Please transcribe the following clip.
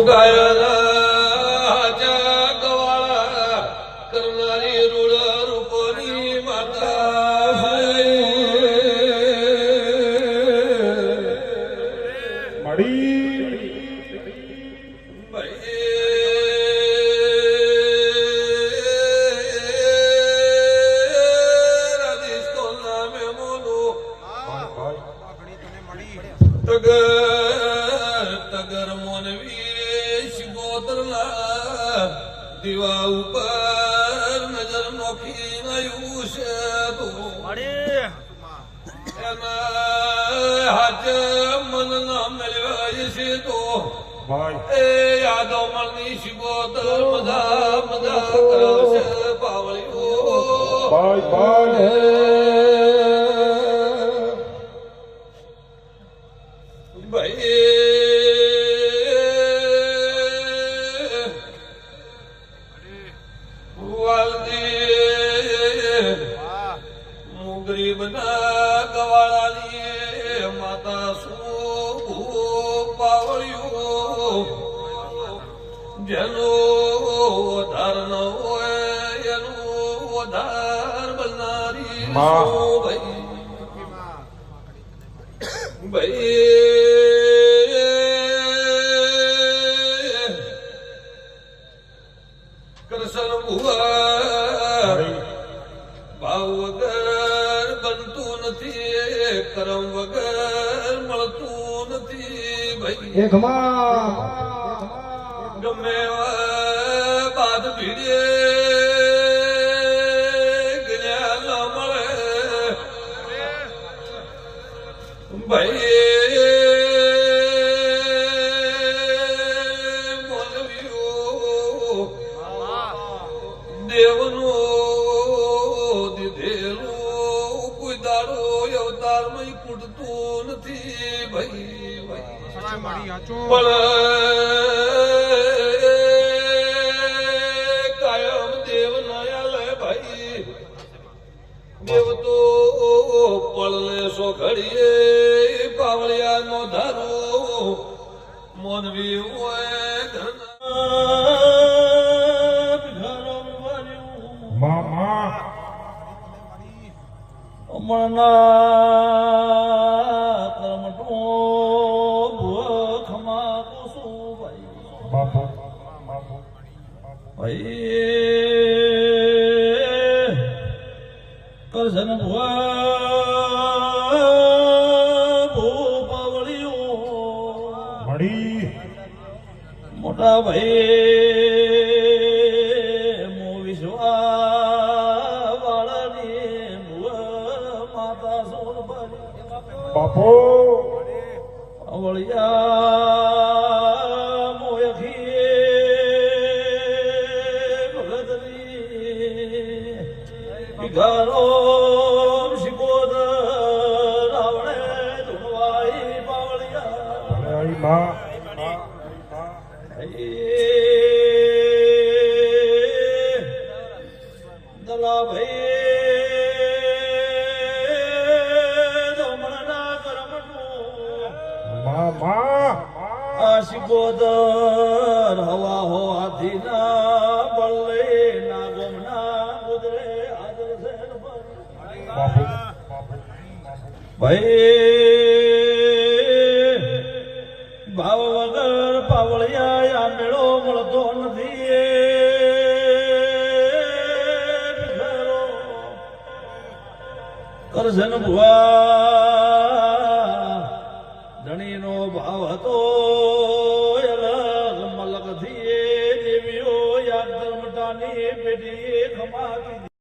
ਉਗਾਇਆ ਜਾਗ ਵਾਲਾ ਕਰਨਾਰੀ ਰੂੜ ਰੂਪਨੀ ਮਾਤਾ ਮੜੀ। ਤਗ દીવા ઉપર નજર નોખી નયું છે હાથ મન ના મળ્યો છે તો. ભાઈ. એ યાદો મનની કરાવશે પાવળીઓ. ભાઈ ભાઈ. ભાઈ વધાર ન હોય વધાર બનનારી ભાઈ કૃષ્ણ ભુવા ભાવ વગર બનતું નથી કરમ વગર ਇਹ ਖਮਾ ਗਮੇ ਬਾਦ ਭੀੜੇ ਗਿਆ ਲਮਲੇ। ਭਈ કૂટતું ભાઈ ભાઈ. પણ કાયમ દેવ નયાલે ભાઈ. દેવ તો પળને સો ઘડીએ પાવળિયા નો ધારો મોનવી હોય ઘરના ઘરમ વર્યું. ભૂપાવળીઓ મળી. મોટા ભાઈ મો વિશ્વા વાળાની માતા સોનભાઈ બાપુ. અવળિયા પાવળિયા આઈ માં દલા ભાઈ દમણના કરમનું માં માં આશિકોદર હવા હો હાથી કરજન ભુવા. ધણીનો ભાવ હતો મલકથી દેવીઓ યાદ ધર્મટાની પેઢી ખમાતી